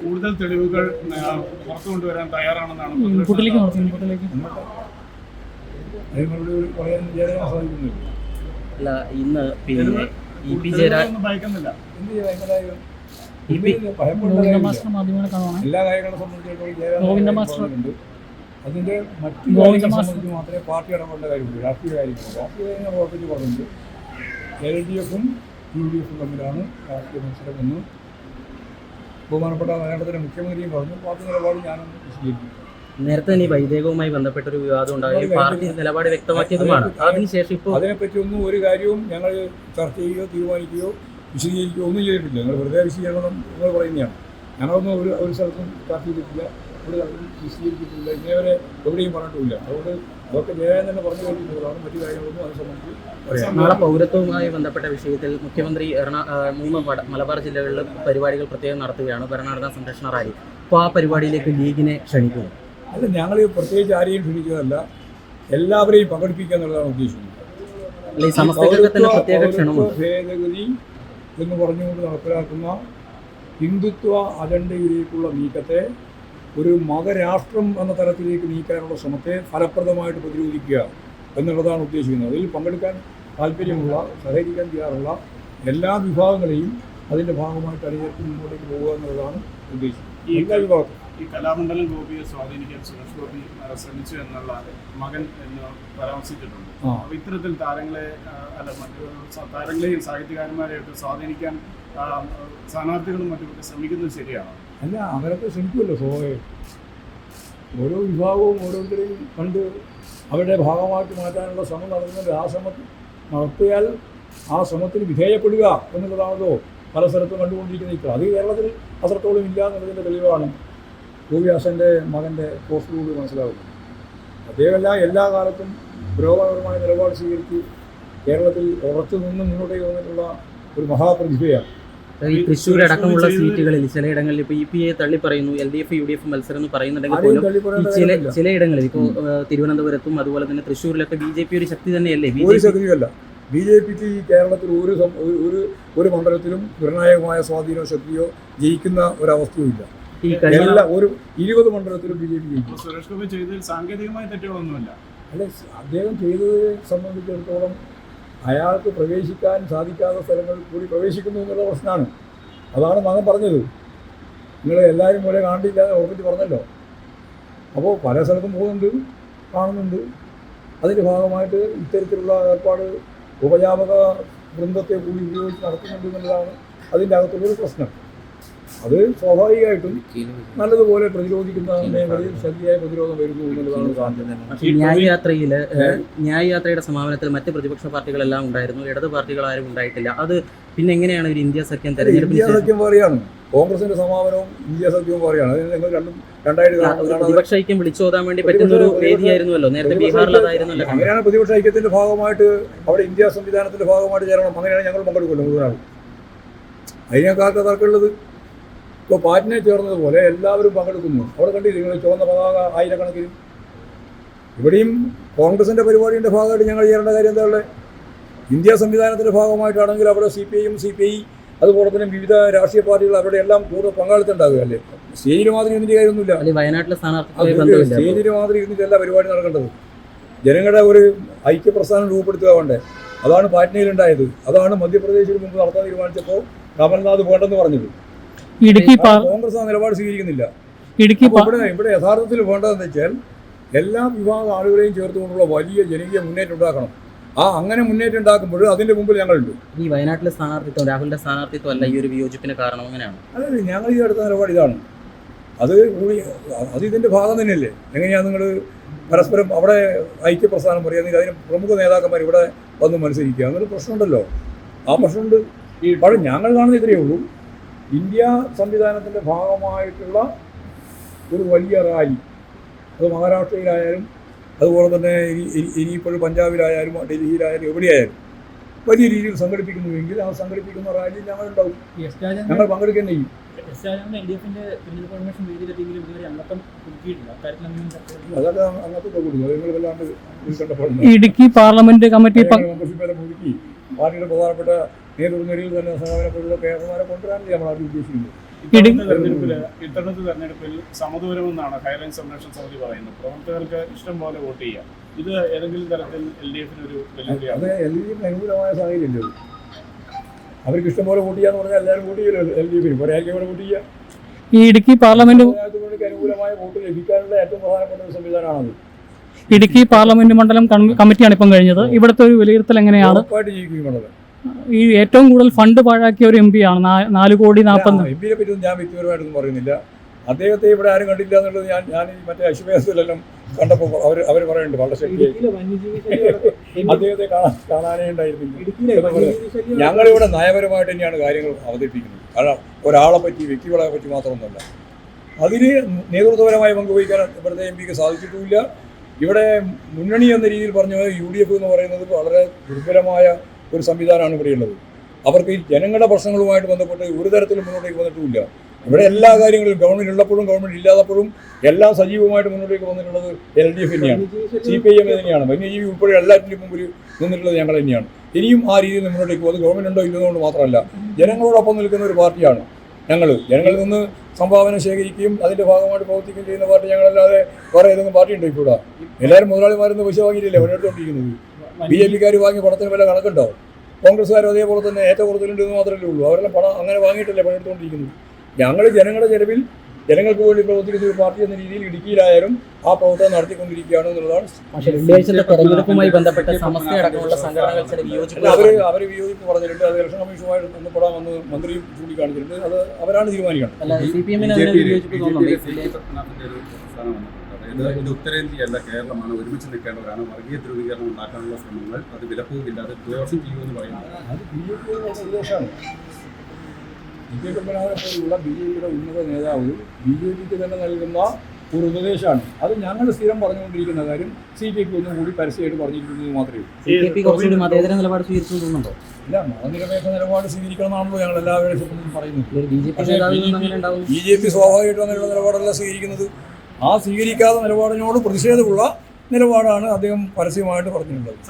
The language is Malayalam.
കൂടുതൽ തെളിവുകൾ പുറത്തു കൊണ്ടുവരാൻ തയ്യാറാണെന്നാണ് അല്ല ഇന്ന് പിന്നെ ഇ പി എല്ലാ കാര്യങ്ങളെ സംബന്ധിച്ചിടത്തോളം ജയരാജൻ ഗോവിന്ദ കാര്യം മാസ്റ്റർ. പറഞ്ഞിട്ടുണ്ട്. അതിന്റെ മറ്റു ഗോവിന്ദ കാര്യങ്ങളെ മാസ്റ്റർ. സംബന്ധിച്ച് മാത്രമേ പാർട്ടി ഇടപെടേണ്ട കാര്യമുള്ളൂ. രാഷ്ട്രീയ കാര്യങ്ങൾ രാഷ്ട്രീയ കാര്യങ്ങൾ ഉറപ്പിച്ച് പറഞ്ഞിട്ടുണ്ട് എൽ ഡി എഫും യു ഡി എഫും തമ്മിലാണ് രാഷ്ട്രീയ മത്സരമെന്ന് ബഹുമാനപ്പെട്ട മലയാളത്തിലെ മുഖ്യമന്ത്രിയും പറഞ്ഞു. പാർട്ടി നിലപാട് ഞാനൊന്ന് വിശദീകരിക്കും. നേരത്തെ തന്നെ വൈദേകവുമായി ബന്ധപ്പെട്ട ഒരു വിവാദം ഉണ്ടാകുകയും പാർട്ടി നിലപാട് വ്യക്തമാക്കിയതുമാണ്. അതിനുശേഷം ഇപ്പോൾ അതിനെപ്പറ്റി ഒന്നും ഒരു കാര്യവും ഞങ്ങൾ ചർച്ച ചെയ്യുകയോ തീരുമാനിക്കുകയോ വിശദീകരിക്കുകയോ ഒന്നും ചെയ്തിട്ടില്ല. ഞങ്ങൾ വെറുതെ വിശദീകരണം നിങ്ങൾ പറയുന്നതാണ്. ഞങ്ങളൊന്നും ഒരു ഒരു സ്ഥലത്തും ചർച്ച ചെയ്തിട്ടില്ല. സ്ഥലത്തും വിശദീകരിച്ചിട്ടില്ല ഇങ്ങനെ എവിടെയും പറഞ്ഞിട്ടില്ല. അതുകൊണ്ട് അതൊക്കെ ജയൻ തന്നെ പറഞ്ഞു കഴിഞ്ഞിട്ടുള്ളതാണ് മറ്റു കാര്യങ്ങളൊന്നും അത് സംബന്ധിച്ച് നാളെ പൗരത്വവുമായി ബന്ധപ്പെട്ട വിഷയത്തിൽ മുഖ്യമന്ത്രി എറണാ മൂന്ന് മലബാർ ജില്ലകളിൽ പരിപാടികൾ പ്രത്യേകം നടത്തുകയാണ്. ഭരണഘടനാ സംരക്ഷണ റാലി. അപ്പോൾ ആ പരിപാടിയിലേക്ക് ലീഗിനെ ക്ഷണിക്കുന്നു. അല്ല ഞങ്ങൾ പ്രത്യേകിച്ച് ആരെയും ക്ഷണിക്കുന്നതല്ല എല്ലാവരെയും പങ്കെടുപ്പിക്കുക എന്നുള്ളതാണ് ഉദ്ദേശിക്കുന്നത്. ഭേദഗതി എന്ന് പറഞ്ഞുകൊണ്ട് നടപ്പിലാക്കുന്ന ഹിന്ദുത്വ അജണ്ടയിലേക്കുള്ള നീക്കത്തെ ഒരു മതരാഷ്ട്രം എന്ന തരത്തിലേക്ക് നീക്കാനുള്ള ശ്രമത്തെ ഫലപ്രദമായിട്ട് പ്രതിരോധിക്കുക എന്നുള്ളതാണ് ഉദ്ദേശിക്കുന്നത്. അതിൽ പങ്കെടുക്കാൻ താല്പര്യമുള്ള സഹകരിക്കാൻ തയ്യാറുള്ള എല്ലാ വിഭാഗങ്ങളെയും അതിന്റെ ഭാഗമായിട്ട് അണിയേറ്റ് മുന്നോട്ടേക്ക് പോകുക എന്നുള്ളതാണ് ഉദ്ദേശിക്കുന്നത്. എല്ലാ വിഭാഗത്തിലും. ഈ കലാമണ്ഡലം ഗോപിയെ സ്വാധീനിക്കാൻ സുരേഷ് ഗോപി ശ്രമിച്ചു എന്നുള്ള മകൻ എന്ന് പരാമർശിച്ചിട്ടുണ്ട്. അപ്പോൾ ഇത്തരത്തിൽ താരങ്ങളെ അല്ല മറ്റു താരങ്ങളെയും സാഹിത്യകാരന്മാരെയൊക്കെ സ്വാധീനിക്കാൻ സ്ഥാനാർത്ഥികളും മറ്റുമൊക്കെ ശ്രമിക്കുന്നത് ശരിയാണോ? അല്ല അവരൊക്കെ ശ്രമിക്കുമല്ലോ സ്വാഭാവികം. ഓരോ വിഭാഗവും ഓരോരുത്തരെയും കണ്ട് അവരുടെ ഭാഗമാക്കി മാറ്റാനുള്ള ശ്രമം നടത്തുന്നുണ്ട് ആ ശ്രമം നടത്തിയാൽ ആ ശ്രമത്തിന് വിധേയപ്പെടുക എന്നുള്ളതാണല്ലോ പല സ്ഥലത്തും കണ്ടുകൊണ്ടിരിക്കുന്ന ഇപ്പോൾ അത് കേരളത്തിൽ അത്രത്തോളം ഇല്ല എന്നുള്ളതിന്റെ തെളിവാണ് ഭൂവ്യാസന്റെ മകന്റെ പോസ്റ്റിലൂടെ മനസ്സിലാകുന്നത് അദ്ദേഹമല്ല എല്ലാ കാലത്തും പുരോഗമനപരമായ നിലപാട് സ്വീകരിച്ച് കേരളത്തിൽ ഉറച്ചു നിന്ന് മുന്നോട്ടേക്ക് വന്നിട്ടുള്ള ഒരു മഹാപ്രതിഭയാണ്. ഈ തൃശ്ശൂർ അടക്കമുള്ള സീറ്റുകളിൽ ചിലയിടങ്ങളിൽ ഇപ്പോൾ ഇ പി എ തള്ളി പറയുന്നു L D F U D F മത്സരം എന്ന് പറയുന്നുണ്ടെങ്കിൽ പോലും ഈ ചില ഇടങ്ങളിൽ ചിലയിടങ്ങളിൽ ഇപ്പോൾ തിരുവനന്തപുരത്തും അതുപോലെ തന്നെ തൃശ്ശൂരിലൊക്കെ ബി ജെ പി ഒരു ശക്തി തന്നെയല്ലേ? ബി ജെ പി ശക്തിയല്ല ബി ജെ പിക്ക് ഈ കേരളത്തിൽ ഒരു ഒരു- ഒരു മണ്ഡലത്തിലും നിർണായകമായ സ്വാധീനമോ ശക്തിയോ ജയിക്കുന്ന ഒരവസ്ഥയോ ഇല്ല ഈ കഴിഞ്ഞ എല്ലാ ഒരു ഇരുപത് മണ്ഡലത്തിലും ബി ജെ പി ജയിക്കും. സുരേഷ് ഗോപി ചെയ്തതിൽ സാങ്കേതികമായ തെറ്റുകളൊന്നുമില്ല അല്ലെ അദ്ദേഹം ചെയ്തതിനെ സംബന്ധിച്ചിടത്തോളം അയാൾക്ക് പ്രവേശിക്കാൻ സാധിക്കാത്ത സ്ഥലങ്ങളിൽ കൂടി പ്രവേശിക്കുന്നു എന്നുള്ള പ്രശ്നമാണ്. അതാണ് മകൻ പറഞ്ഞത്. നിങ്ങൾ എല്ലാവരും പോലെ കാണില്ലാതെ ഓർമ്മിച്ച് പറഞ്ഞല്ലോ. അപ്പോൾ പല സ്ഥലത്തും പോകുന്നുണ്ട് കാണുന്നുണ്ട്. അതിന്റെ ഭാഗമായിട്ട് ഇത്തരത്തിലുള്ള ഏർപ്പാട് ഉപജാപക വൃന്ദത്തെ കൂടി ഉപയോഗിച്ച് നടത്തുന്നുണ്ട് എന്നുള്ളതാണ് അതിന്റെ അകത്തുള്ളൊരു പ്രശ്നം. അത് സ്വാഭാവികമായിട്ടും നല്ലതുപോലെ പ്രതിരോധിക്കുന്ന മേഖലയിൽ ശക്തിയായ പ്രതിരോധം വരുന്നു എന്നുള്ളതാണ് ന്യായയാത്രയിൽ ന്യായയാത്രയുടെ ന്യായ യാത്രയിൽ ന്യായ യാത്രയുടെ സമാപനത്തിൽ മറ്റ് പ്രതിപക്ഷ പാർട്ടികളെല്ലാം ഉണ്ടായിരുന്നു ഇടത് പാർട്ടികൾ ആരും ഉണ്ടായിട്ടില്ല. അത് പിന്നെ എങ്ങനെയാണ് ഒരു ഇന്ത്യ സഖ്യം തെരഞ്ഞെടുപ്പ് ഇന്ത്യ സഖ്യം പറയാണ് കോൺഗ്രസിന്റെ സമാപനവും ഇന്ത്യ സഖ്യവും പറയാണ് അതിന് നിങ്ങൾ രണ്ടും രണ്ടായിട്ട് പ്രതിപക്ഷ ഐക്യം വിളിച്ചോതാൻ വേണ്ടി പറ്റുന്ന ഒരു വേദിയായിരുന്നല്ലോ നേരത്തെ ബീഹാറിൽ അതായിരുന്നല്ലോ. അങ്ങനെയാണ് പ്രതിപക്ഷ ഐക്യത്തിന്റെ ഭാഗമായിട്ട് അവിടെ ഇന്ത്യ സംവിധാനത്തിന്റെ ഭാഗമായിട്ട് ചേരണം. അങ്ങനെയാണ് ഞങ്ങൾ പങ്കെടുക്കുമല്ലോ മുഴുവനാൾ അതിനേക്കാലത്ത് തർക്കമുള്ളത് ഇപ്പോൾ പാറ്റിനെ ചേർന്നതുപോലെ എല്ലാവരും പങ്കെടുക്കുന്നു. അവിടെ നിങ്ങൾ ചുവന്ന പതാക ആയിരക്കണക്കിന്? ഇവിടെയും കോൺഗ്രസിന്റെ പരിപാടിയുടെ ഭാഗമായിട്ട് ഞങ്ങൾ ചെയ്യേണ്ട കാര്യം എന്താ ഉള്ളത്? ഇന്ത്യ സംവിധാനത്തിന്റെ ഭാഗമായിട്ടാണെങ്കിൽ അവിടെ സി പി ഐയും സി പി ഐ അതുപോലെ തന്നെ വിവിധ രാഷ്ട്രീയ പാർട്ടികൾ അവരുടെ എല്ലാം കൂടുതൽ പങ്കാളിത്തം ഉണ്ടാകുകയല്ലേ സ്റ്റേജിൽ മാതിരി ഇതിന്റെ കാര്യമൊന്നുമില്ല വയനാട്ടിലെ. സ്റ്റേജിന് മാതിരി ഇരുന്നിട്ടല്ല പരിപാടി നടക്കേണ്ടത്? ജനങ്ങളുടെ ഒരു ഐക്യപ്രസ്ഥാനം രൂപപ്പെടുത്തുക വേണ്ടേ? അതാണ് പാറ്റ്നയിലുണ്ടായത്. അതാണ് മധ്യപ്രദേശിൽ മുമ്പ് നടത്താൻ തീരുമാനിച്ചപ്പോൾ കമൽനാഥ് വേണ്ടെന്ന് പറഞ്ഞത്. ഇടുക്കി കോൺഗ്രസ് ആ നിലപാട് സ്വീകരിക്കുന്നില്ല. ഇടുക്കി ഇവിടെ ഇവിടെ യഥാർത്ഥത്തിൽ വേണ്ടതെന്ന് വെച്ചാൽ എല്ലാ വിഭാഗ ആളുകളെയും ചേർത്തുകൊണ്ടുള്ള വലിയ ജനകീയ മുന്നേറ്റം ഉണ്ടാക്കണം. ആ അങ്ങനെ മുന്നേറ്റം ഉണ്ടാക്കുമ്പോൾ അതിന്റെ മുമ്പിൽ ഞങ്ങളുണ്ട്. ഈ വയനാട്ടിലെ സ്ഥാനാർത്ഥിത്വം രാഹുലിന്റെ സ്ഥാനാർത്ഥിത്വം അല്ല ഈ ഒരു വിയോജിപ്പിന് കാരണം അങ്ങനെയാണ് അതെ ഞങ്ങൾ ഈ അടുത്ത നിലപാട് ഇതാണ്. അത് കൂടി അത് ഇതിന്റെ ഭാഗം തന്നെയല്ലേ? എങ്ങനെയാണ് നിങ്ങൾ പരസ്പരം അവിടെ ഐക്യപ്രസ്ഥാനം പറയുക അതിന് പ്രമുഖ നേതാക്കന്മാർ ഇവിടെ വന്ന് മത്സരിക്കുക? അങ്ങനെ പ്രശ്നമുണ്ടല്ലോ. ആ പ്രശ്നമുണ്ട്. ഈ പക്ഷേ ഞങ്ങൾ കാണുന്ന ഇത്രയേ ഉള്ളൂ. ഇന്ത്യ സംവിധാനത്തിന്റെ ഭാഗമായിട്ടുള്ള ഒരു വലിയ റാലി. അത് മഹാരാഷ്ട്രയിലായാലും അതുപോലെ തന്നെ ഇനി ഇനി- ഇനിയിപ്പോഴും പഞ്ചാബിലായാലും ഡൽഹിയിലായാലും എവിടെയായാലും വലിയ രീതിയിൽ സംഘടിപ്പിക്കുന്നുവെങ്കിൽ ആ സംഘടിപ്പിക്കുന്ന റാലി ഞങ്ങളുണ്ടാവും. ഉണ്ടാവും ഞങ്ങൾ പങ്കെടുക്കുകയും ചെയ്യും. എസ് രാജൻ എൽ ഡി എഫിന്റെ തെരഞ്ഞെടുപ്പ് കൺവെൻഷൻ വേദിയിലെ ടീമിൽ ഇതുവരെ അംഗത്വം പുതുക്കിയിട്ടില്ല അക്കാര്യത്തിൽ എന്തെങ്കിലും അതൊക്കെ അങ്ങനത്തെ കൊടുക്കും നിങ്ങൾ വല്ലാണ്ട് ഇടുക്കി പാർലമെന്റ് കമ്മിറ്റി പുതുക്കി പാർട്ടിയുടെ പ്രധാനപ്പെട്ട നേതൃനിരയിൽ തന്നെ സമാപനപ്പെടുന്ന പേർമാരെ കൊണ്ടുവരാനല്ലേ നമ്മൾ അവർ ഉദ്ദേശിക്കുന്നത്. തെരഞ്ഞെടുപ്പിൽ ഇത്തവണത്തെ തെരഞ്ഞെടുപ്പിൽ സമദൂരമെന്നാണ് ഹൈലൈൻ സംരക്ഷണ സമിതി പറയുന്നത്. പ്രവർത്തകർക്ക് ഇഷ്ടം പോലെ വോട്ട് ചെയ്യാം. ഇത് ഏതെങ്കിലും തരത്തിൽ എൽ ഡി എഫിന് ഒരു അത് വെല്ലുവിളിയാണ് എൽ ഡി എഫിന് അനുകൂലമായ സാഹചര്യമല്ലോ അവർക്ക് അവർക്ക് ഇഷ്ടംപോലെ വോട്ട് ചെയ്യാന്ന് പറഞ്ഞാൽ എല്ലാവരും വോട്ട് ചെയ്യലോ എൽ ഡി എഫിന്. ഒരാൾക്ക് ഇവിടെ വോട്ട് ചെയ്യാം? ഈ ഇടുക്കി പാർലമെന്റ് അനുകൂലമായ വോട്ട് ലഭിക്കാനുള്ള ഏറ്റവും പ്രധാനപ്പെട്ട ഒരു സംവിധാനമാണത്. ഇടുക്കി പാർലമെന്റ് മണ്ഡലം കമ്മി- കമ്മിറ്റിയാണ് ഇപ്പം കഴിഞ്ഞത്. ഇവിടുത്തെ ഒരു വിലയിരുത്തൽ എങ്ങനെയാണ്? ഉറപ്പായിട്ട് ജയിക്കും ഈ ഏറ്റവും കൂടുതൽ ഫണ്ട് പാഴാക്കിയ ഒരു എം പി ആണ്. നാല് കോടി നാൽപ്പത് എം പിയെ പറ്റി ഞാൻ വ്യക്തിപരമായിട്ടൊന്നും പറയുന്നില്ല. അദ്ദേഹത്തെ ഇവിടെ ആരും കണ്ടില്ല എന്നുള്ളത് ഞാൻ ഞാൻ ഈ മറ്റേ അശ്വമേധത്തിലെല്ലാം കണ്ടപ്പോൾ അവർ അവർ പറയുന്നുണ്ട് വളരെ ശക്തി അദ്ദേഹത്തെ കാണാൻ കാണാനേ ഉണ്ടായിരുന്നില്ല. ഞങ്ങളിവിടെ നയപരമായിട്ട് തന്നെയാണ് കാര്യങ്ങൾ അവതരിപ്പിക്കുന്നത്. കാരണം ഒരാളെ പറ്റി വ്യക്തികളെ പറ്റി മാത്രമൊന്നുമല്ല. അതിന് നേതൃത്വപരമായി പങ്കുവഹിക്കാൻ ഇവിടുത്തെ എം പിക്ക് സാധിച്ചിട്ടുമില്ല. ഇവിടെ മുന്നണി എന്ന രീതിയിൽ പറഞ്ഞ യു ഡി എഫ് എന്ന് പറയുന്നത് വളരെ ദുർബലമായ ഒരു സംവിധാനമാണ് ഇവിടെയുള്ളത് അവർക്ക് ഈ ജനങ്ങളുടെ പ്രശ്നങ്ങളുമായിട്ട് ബന്ധപ്പെട്ട് ഒരു തരത്തിലും മുന്നോട്ടേക്ക് വന്നിട്ടുമില്ല. ഇവിടെ എല്ലാ കാര്യങ്ങളും ഗവൺമെന്റ് ഉള്ളപ്പോഴും ഗവൺമെന്റ് ഇല്ലാത്തപ്പോഴും എല്ലാം സജീവമായിട്ട് മുന്നോട്ടേക്ക് വന്നിട്ടുള്ളത് എൽ ഡി എഫ് തന്നെയാണ്. സി പി ഐ എം തന്നെയാണ്. വന്യജീവി ഉൾപ്പെടെ എല്ലാറ്റിനും മുമ്പിൽ നിന്നിട്ടുള്ളത് ഞങ്ങൾ തന്നെയാണ്. ഇനിയും ആ രീതിയിൽ മുന്നോട്ടേക്ക് പോകുന്നത് ഗവൺമെന്റ് ഉണ്ടോ ഇല്ലെന്നുകൊണ്ട് മാത്രമല്ല ജനങ്ങളോടൊപ്പം നിൽക്കുന്ന ഒരു പാർട്ടിയാണ് ഞങ്ങൾ ജനങ്ങളിൽ നിന്ന് സംഭാവന ശേഖരിക്കുകയും അതിന്റെ ഭാഗമായിട്ട് പ്രവർത്തിക്കുകയും ചെയ്യുന്ന പാർട്ടി ഞങ്ങളല്ലാതെ വേറെ ഏതെങ്കിലും പാർട്ടി ഉണ്ടോ ഇപ്പോഴാണ് എല്ലാവരും മുതലാളിമാരെന്ന് പൈസ വാങ്ങിയില്ലേ പണിയെടുത്തോണ്ടിരിക്കുന്നത് ബി ജെ പിക്കാർ വാങ്ങി പണത്തിന് വില കണക്കുണ്ടോ? കോൺഗ്രസ്സുകാർ അതേപോലെ തന്നെ ഏറ്റവും കൂടുതലുണ്ട് എന്ന് മാത്രമേ ഉള്ളൂ. അവരെല്ലാം പണം അങ്ങനെ വാങ്ങിയിട്ടല്ലേ പണിയെടുത്തുകൊണ്ടിരിക്കുന്നത്. ഞങ്ങൾ ജനങ്ങളുടെ ചെലവിൽ ജനങ്ങൾക്ക് വേണ്ടി പ്രവർത്തിക്കുന്ന ഒരു പാർട്ടി എന്ന രീതിയിൽ ഇടുക്കിയിലായാലും ആ പ്രവർത്തനം നടത്തിക്കൊണ്ടിരിക്കുകയാണ് എന്നുള്ളതാണ് പക്ഷേ വെള്ളിയാഴ്ചത്തെ തെരഞ്ഞെടുപ്പുമായി സമസ്ത സമസ്തയടക്കമുള്ള സംഘടനകൾ ചില വിയോജിപ്പ് അവർ അവർ വിയോജിപ്പ് പറഞ്ഞിട്ടുണ്ട്. അത് ഇലക്ഷൻ കമ്മീഷനുമായിട്ട് ബന്ധപ്പെടാമെന്ന് മന്ത്രിയും ചൂണ്ടിക്കാണിച്ചിട്ടുണ്ട്. അത് അവരാണ് തീരുമാനിക്കുന്നത് അല്ല ഇത് ഇത് ഉത്തരേന്ത്യയല്ല കേരളമാണ്. ഒരുമിച്ച് നിൽക്കേണ്ടവരാണ് വർഗീയ ധ്രുവീകരണം ഉണ്ടാക്കാനുള്ള ശ്രമങ്ങൾ അത് വിലപ്പോകില്ലാതെ ദോഷം ചെയ്യുമെന്ന് പറയുന്നത് പത്മനാഭനെ പോലുള്ള ബി ജെ പിയുടെ ഉന്നത നേതാവ് ബി ജെ പിക്ക് തന്നെ നൽകുന്ന ഒരു ഉപദേശമാണ്. അത് ഞങ്ങൾ സ്ഥിരം പറഞ്ഞുകൊണ്ടിരിക്കുന്ന കാര്യം സി പി ഐക്ക് ഒന്നും കൂടി പരസ്യമായിട്ട് പറഞ്ഞിരിക്കുന്നത് മാത്രമേ നിലപാട് ഇല്ല മതനിരപേക്ഷ നിലപാട് സ്വീകരിക്കണമെന്നാണല്ലോ ഞങ്ങൾ എല്ലാവരും പറയുന്നത്. ബി ജെ പി സ്വാഭാവികമായിട്ടും അങ്ങനെയുള്ള നിലപാടല്ല സ്വീകരിക്കുന്നത്. ആ സ്വീകരിക്കാത്ത നിലപാടിനോട് പ്രതിഷേധമുള്ള നിലപാടാണ് അദ്ദേഹം പരസ്യമായിട്ട് പറഞ്ഞിട്ടുള്ളത്.